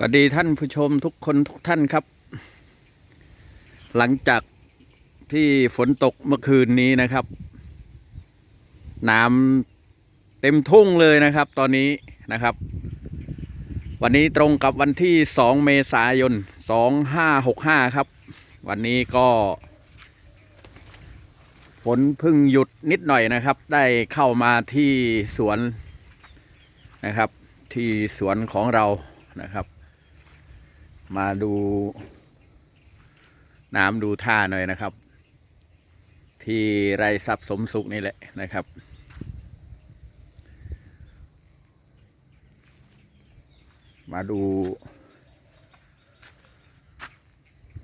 สวัสดีท่านผู้ชมทุกคนทุกท่านครับ หลังจากที่ฝนตกเมื่อคืนนี้นะครับ น้ำเต็มทุ่งเลยนะครับ ตอนนี้นะครับ วันนี้ตรงกับวันที่ 2 เมษายน 2565 ครับ วันนี้ก็ ฝนพึ่งหยุดนิดหน่อยนะครับ ได้เข้ามาที่สวนนะครับ ที่สวนของเรานะครับ มาดูน้ำดูท่าหน่อยนะครับ ที่ไรทรัพย์สมสุขนี่แหละนะครับ มาดู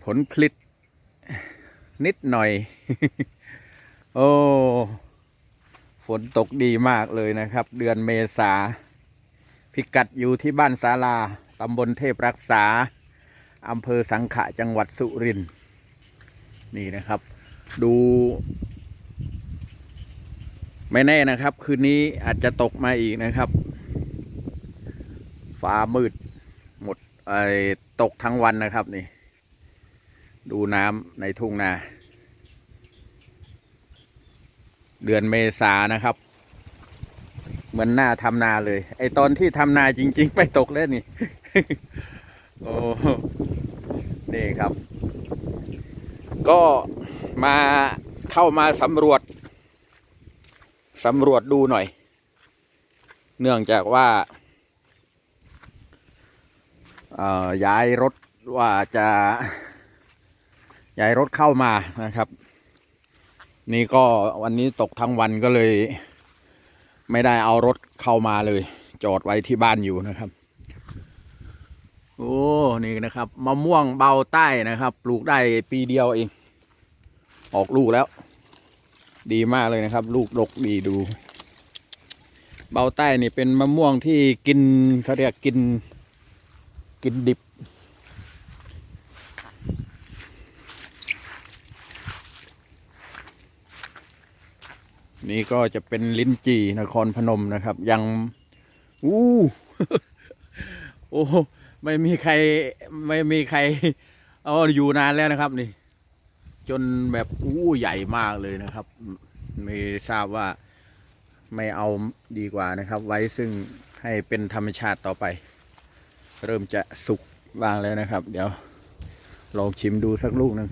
ผลผลิตนิดหน่อย โอ้ฝนตกดีมากเลยนะครับ เดือนเมษาพิกัดอยู่ที่บ้านศาลาตำบลเทพรักษา อำเภอสังขะจังหวัดสุรินทร์นี่นะครับ ดู ไม่แน่นะครับ คืนนี้อาจจะตกมาอีกนะครับ ฟ้ามืดหมดไอ้ตกทั้งวันนะครับนี่ ดูน้ำในทุ่งนา เดือนเมษานะครับ เหมือนหน้าทำนาเลย ไอตอนที่ทำนาจริง ๆ ไม่ตกเลยนี่ โอ้นี่ครับ ก็มาเข้ามาสำรวจสำรวจดูหน่อย เนื่องจากว่าย้ายรถว่าจะย้ายรถเข้ามานะครับ นี่ก็วันนี้ตกทั้งวันก็เลย ไม่ได้เอารถเข้ามาเลย จอดไว้ที่บ้านอยู่นะครับ โอ้นี่นะครับมะม่วงเบาใต้นะครับ ปลูกได้ปีเดียวเอง ออกลูกแล้ว ดีมากเลยนะครับ ลูกดกดีดู เบาใต้นี่เป็นมะม่วงที่กินเขาเรียกกิน กินดิบนี่ก็จะเป็นลิ้นจี่นครพนมนะครับ ยังอู้โอ้ ไม่มีใครไม่มีใครเอาอยู่นานแล้วนะครับนี่ จนแบบอู้ใหญ่มากเลยนะครับไม่ทราบว่าไม่เอาดีกว่านะครับ ไว้ซึ่งให้เป็นธรรมชาติต่อไป เริ่มจะสุกบ้างแล้วนะครับ เดี๋ยวลองชิมดูสักลูกหนึ่ง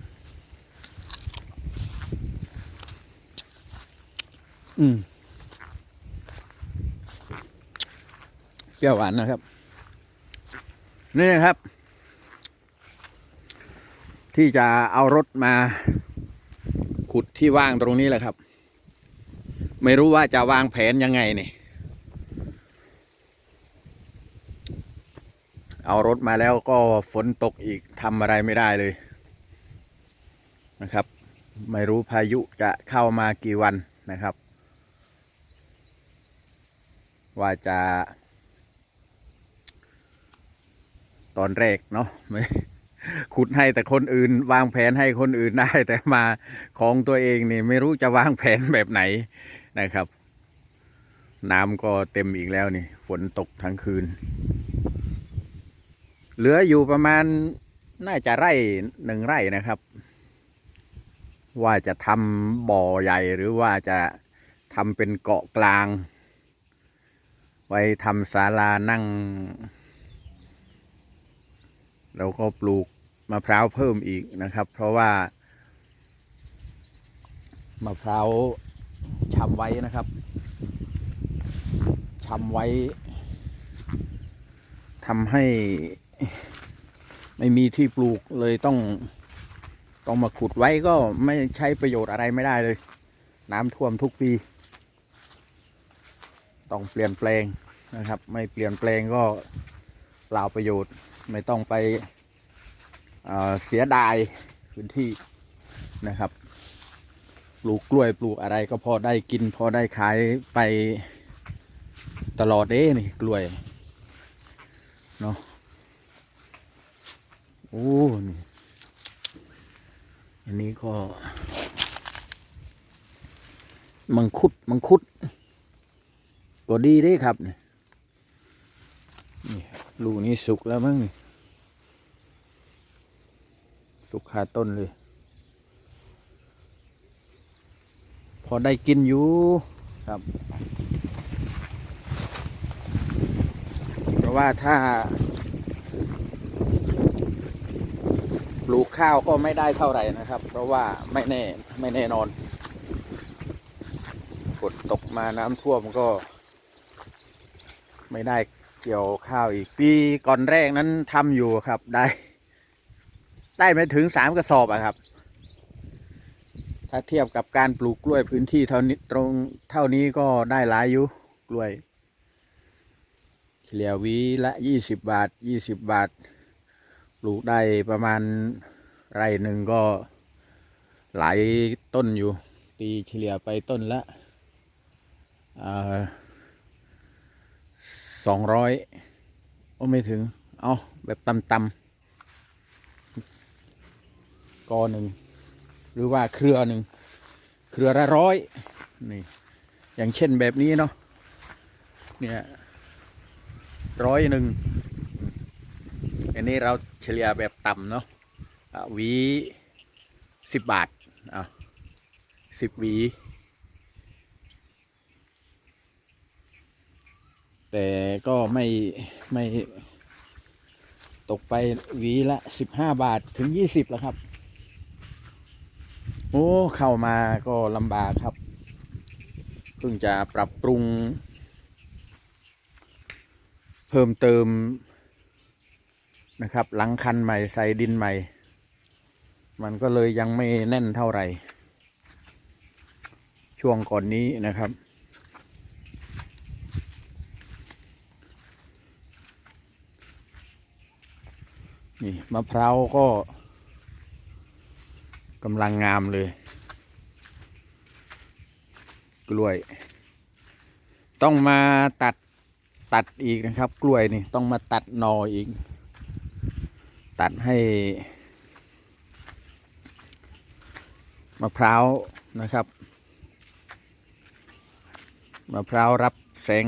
อืมเปรี้ยวหวานนะครับ นี่นะครับ ที่จะเอารถมาขุดที่ว่างตรงนี้แหละครับ ไม่รู้ว่าจะวางแผนยังไงนี่เอารถมาแล้วก็ฝนตกอีกทำอะไรไม่ได้เลยนะครับ ไม่รู้พายุจะเข้ามากี่วันนะครับ ว่าจะ ตอนแรกเนาะไม่ขุดให้แต่คนอื่น วางแผนให้คนอื่นได้ แต่มาของตัวเองนี่ไม่รู้จะวางแผนแบบไหนนะครับ น้ำก็เต็มอีกแล้วนี่ ฝนตกทั้งคืน เหลืออยู่ประมาณน่าจะไร่หนึ่งไร่นะครับ ว่าจะทำบ่อใหญ่หรือว่าจะทำเป็นเกาะกลาง ไว้ทำศาลานั่ง เราก็ปลูกมะพร้าวเพิ่มอีกนะครับ เพราะว่ามะพร้าวชำไว้นะครับชำไว้ทำให้ไม่มีที่ปลูกเลยต้องต้องมาขุดไว้ก็ไม่ใช้ประโยชน์อะไรไม่ได้เลย น้ำท่วมทุกปี ต้องเปลี่ยนแปลงนะครับ ไม่เปลี่ยนแปลงก็เปล่าประโยชน์ ไม่ต้องไปเเสียดายพื้นที่นะครับ ปลูกกล้วยปลูกอะไรก็พอได้กิน พอได้ขายไปตลอดเด้นี่กล้วยเนาะโอ้นี่อันนี้ก็ มังคุดมังคุด ก็ดีเด้ครับนี่นี่ครับ ลูกนี้สุกแล้วมั้งสุกคาต้นเลย พอได้กินอยู่ครับ เพราะว่าถ้า ปลูกข้าวก็ไม่ได้เท่าไหร่นะครับ เพราะว่าไม่แน่ไม่แน่นอนฝนตกมาน้ำท่วมก็ ไม่ได้ เกี่ยวข้าวอีกปีก่อนแรกนั้นทำอยู่ครับได้ ได้ไม่ถึงสามกระสอบอะครับ ถ้าเทียบกับการปลูกกล้วยพื้นที่เท่านี้ตรงเท่านี้ก็ได้หลายอยู่กล้วยเฉลี่ยวีละยี่สิบบาทยี่สิบบาท ปลูกได้ประมาณไร่หนึ่งก็หลายต้นอยู่ปีเฉลี่ยไปต้นละอ่า สองร้อยโอ้ไม่ถึง เอาแบบต่ำๆกอหนึ่ง หรือว่าเครือหนึ่ง เครือละร้อยนี่ อย่างเช่นแบบนี้เนาะเนี่ยร้อยหนึ่งอันนี้เราเฉลี่ยแบบต่ำเนาะะวีสิบบาทอะสิบวี แต่ก็ไม่ไม่ตกไปหวีละสิบห้าบาทถึงยี่สิบแล้วครับ โอ้ เข้ามาก็ลำบากครับ เพิ่งจะปรับปรุง เพิ่มเติมนะครับหลังคันใหม่ใส่ดินใหม่ มันก็เลยยังไม่แน่นเท่าไหร่ ช่วงก่อนนี้นะครับ นี่มะพร้าวก็กำลังงามเลย กล้วย ต้องมาตัดตัดอีกนะครับ กล้วยนี่ต้องมาตัดนออีก ตัดให้มะพร้าวนะครับมะพร้าวรับแสง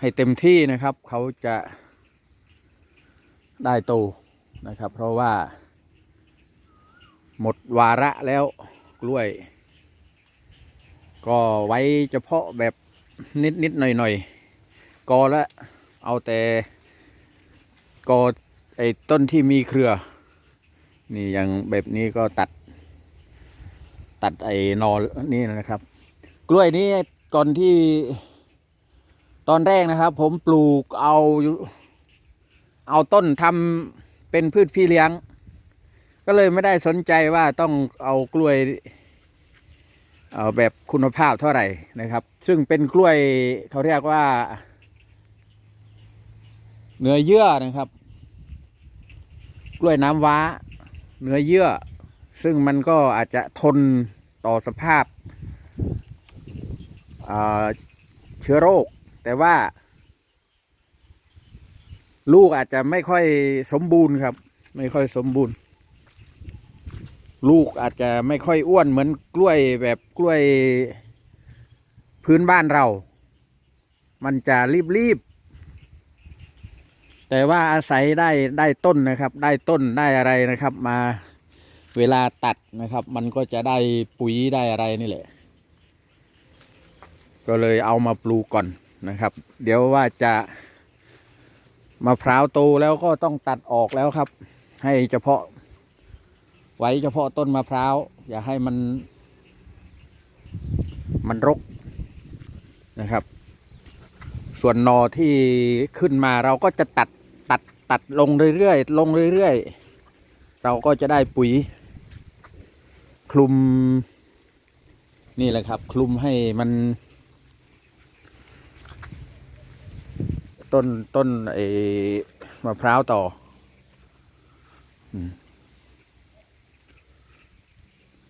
ให้เต็มที่นะครับ เขาจะ ได้โตนะครับ เพราะว่า หมดวาระแล้วกล้วย ก็ไว้เฉพาะแบบนิดนิดหน่อยหน่อยๆกอละเอาแต่กอไอ้ต้นที่มีเครือ นี่อย่างแบบนี้ก็ตัด ตัดไอ้นอนี่นะครับ กล้วยนี้ก่อนที่ตอนแรกนะครับ ผมปลูกเอาอยู่ เอาต้นทำเป็นพืชพี่เลี้ยง ก็เลยไม่ได้สนใจว่าต้องเอากล้วย เอาแบบคุณภาพเท่าไหร่นะครับ ซึ่งเป็นกล้วยเขาเรียกว่า เนื้อเยื่อนะครับ กล้วยน้ำว้า เนื้อเยื่อ ซึ่งมันก็อาจจะทนต่อสภาพอ่าเชื้อโรค แต่ว่า ลูกอาจจะไม่ค่อยสมบูรณ์ครับ ไม่ค่อยสมบูรณ์ ลูกอาจจะไม่ค่อยอ้วนเหมือนกล้วยแบบกล้วยพื้นบ้านเรา มันจะรีบๆ แต่ว่าอาศัยได้ได้ต้นนะครับ ได้ต้นได้อะไรนะครับ มาเวลาตัดนะครับ มันก็จะได้ปุ๋ยได้อะไรนี่แหละ ก็เลยเอามาปลูกก่อนนะครับ เดี๋ยวว่าจะ มะพร้าวโตแล้วก็ต้องตัดออกแล้วครับ ให้เฉพาะ ไว้เฉพาะต้นมะพร้าว อย่าให้มัน มันรกนะครับ ส่วนนอที่ขึ้นมาเราก็จะตัดตัดตัดลงเรื่อยๆลงเรื่อยๆ เราก็จะได้ปุ๋ย คลุม นี่แหละครับ คลุมให้มัน ต้นต้นไอ้มะพร้าวต่อ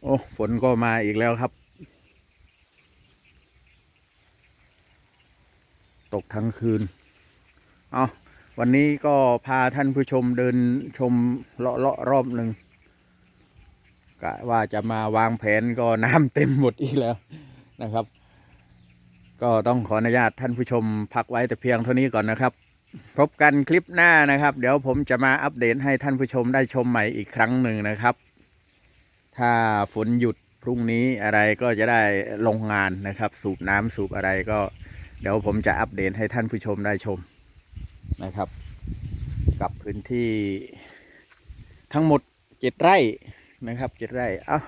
โอ้ฝนก็มาอีกแล้วครับ ตกทั้งคืน เอาวันนี้ก็พาท่านผู้ชมเดินชมเลาะเลาะรอบหนึ่งกะว่าจะมาวางแผนก็น้ำเต็มหมดอีกแล้วนะครับ ก็ต้องขออนุญาตท่านผู้ชมพักไว้แต่เพียงเท่านี้ก่อนนะครับ พบกันคลิปหน้านะครับ เดี๋ยวผมจะมาอัปเดตให้ท่านผู้ชมได้ชมใหม่อีกครั้งหนึ่งนะครับ ถ้าฝนหยุดพรุ่งนี้อะไรก็จะได้ลงงานนะครับ สูบน้ำสูบอะไรก็ เดี๋ยวผมจะอัปเดตให้ท่านผู้ชมได้ชมนะครับ กับพื้นที่ทั้งหมดเจ็ดไร่นะครับเจ็ดไร่ เอ้า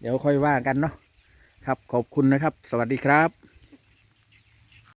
เดี๋ยวค่อยว่ากันเนาะ ครับ ขอบคุณนะครับ สวัสดีครับ